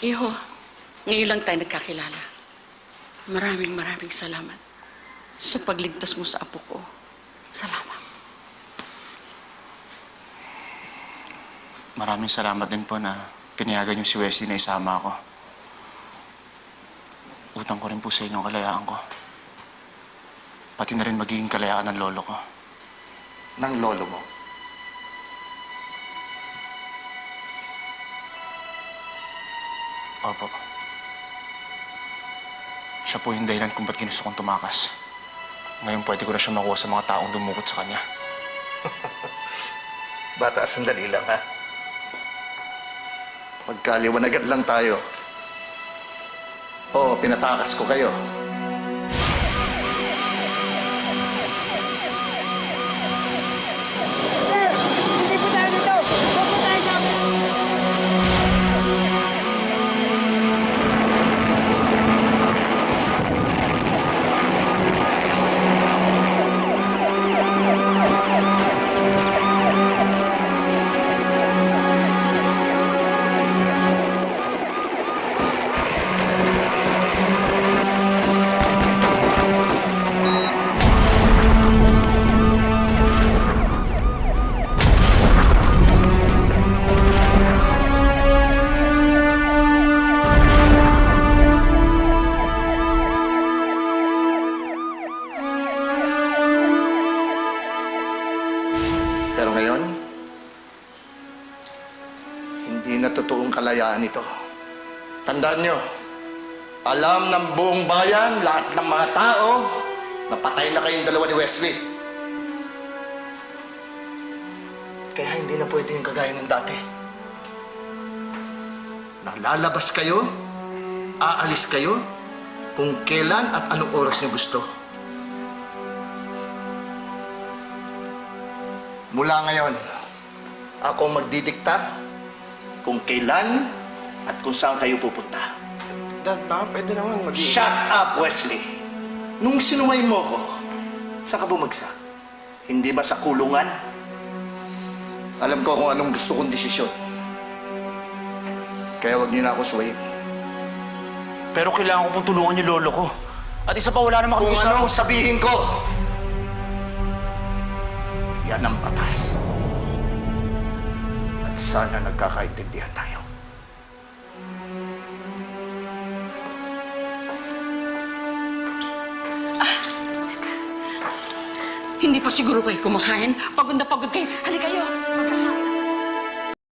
Iho, ngayon lang tayo nagkakilala. Maraming maraming salamat sa pagligtas mo sa apo ko. Salamat. Maraming salamat din po na pinayagan niyo si Wesley na isama ako. Utang ko rin po sa inyo ang kalayaan ko. Pati na rin magiging kalayaan ng lolo ko. ng lolo mo. Opo. Siya po yung dahilan kung ba't ginusto kong tumakas. Ngayon pwede ko na siya makuha sa mga taong dumukot sa kanya. Bata, sandali lang ha. Magkaliwanagan lang tayo. Oo, pinatakas ko kayo. Pero ngayon, hindi na totoong kalayaan ito. Tandaan nyo, alam ng buong bayan, lahat ng mga tao, na patay na kayong dalawa ni Wesley. Kaya hindi na pwede yung kagaya ng dati. Nalalabas kayo, aalis kayo, kung kailan at anong oras nyo gusto. Mula ngayon, ako magdidikta kung kailan at kung saan kayo pupunta. Dad, baka pwede naman mag Shut up, Wesley! Nung sinuway mo ko, saan ka bumagsak? Hindi ba sa kulungan? Alam ko kung anong gusto kong desisyon. Kaya wag niyo na ako suwayin. Pero kailangan ko pong tulungan yung lolo ko. At isa pa, wala naman Kung anong sabihin ko, yan ang batas. At sana nagkakaintindihan tayo. Hindi pa siguro kayo kumakain. Pagod na pagod kayo. Halika kayo. Magkala